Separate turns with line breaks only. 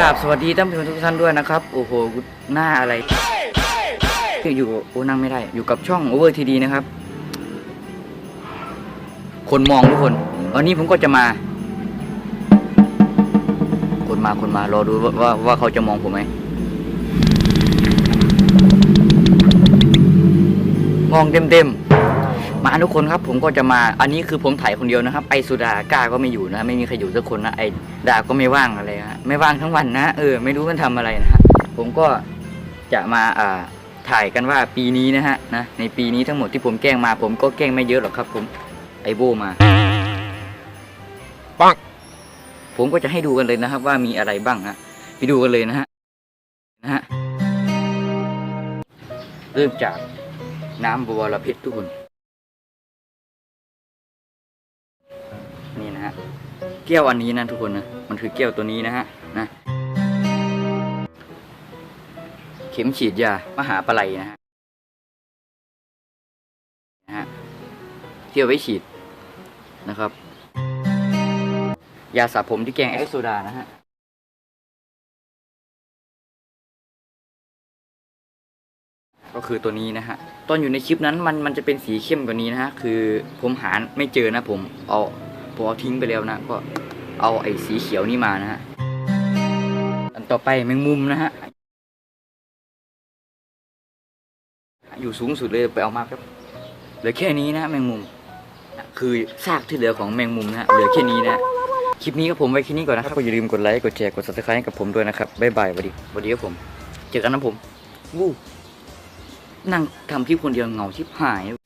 ราบสวัสดีท่านผู้ชมทุกท่านด้วยนะครับ โอ้โหหน้าอะไรอยู่โอ้นั่งไม่ได้ อยู่กับช่อง Over TD นะครับ คนมองทุกคนวันนี้ผมก็จะมา คนมาคนมารอดูว่าว่าเขาจะมองผมไหมมองเต็มเต็มๆ มาทุกคนครับผมก็จะมาอันนี้คือผมถ่ายคนเดียวนะครับ ไอสุดากล้าก็ไม่อยู่นะไม่มีใครอยู่สักคนนะไอดาก็ไม่ว่างอะไรฮะไม่ว่างทั้งวันนะเออไม่รู้มันทำอะไรนะฮะผมก็จะมาอ่าถ่ายกันว่าปีนี้นะฮะนะในปีนี้ทั้งหมดที่ผมแกล้งมา ผมก็แกล้งไม่เยอะหรอกครับ ผมไอโบมา
ปัง
ผมก็จะให้ดูกันเลยนะครับ ว่ามีอะไรบ้างนะไปดูกันเลยนะฮะนะฮะเริ่มจากน้ำบัวละเพชรทุกคน แก้วอันนี้นะทุกคนนะ มันคือแก้วตัวนี้นะฮะนะ เข็มฉีดยามหาปลาไหลนะฮะนะฮะที่เอาไว้ฉีดนะครับ ยาสระผมที่แกงแอคโซดานะฮะก็คือตัวนี้นะฮะ ตอนอยู่ในคลิปนั้นมันมันจะเป็นสีเข้มกว่านี้นะฮะ คือผมหาไม่เจอนะผม เอา ผมเอาทิ้งไปแล้วนะ ก็เอาไอ้สีเขียวนี่มานะฮะ อันต่อไปแมงมุมนะฮะ อยู่สูงสุดเลยไปเอามาครับเหลือแค่นี้นะแมงมุม คือซากที่เหลือของแมงมุมนะฮะเหลือแค่นี้นะคลิปนี้ก็ผมไว้แค่นี้ก่อนนะครับก็อย่าลืมกดไลค์ กดแชร์ กด subscribe ให้กับผมด้วยนะครับ บ๊ายบายสวัสดีสวัสดีครับผม เจอกันนะผม วู้นั่งทำคลิปคนเดียวเหงาชิบหาย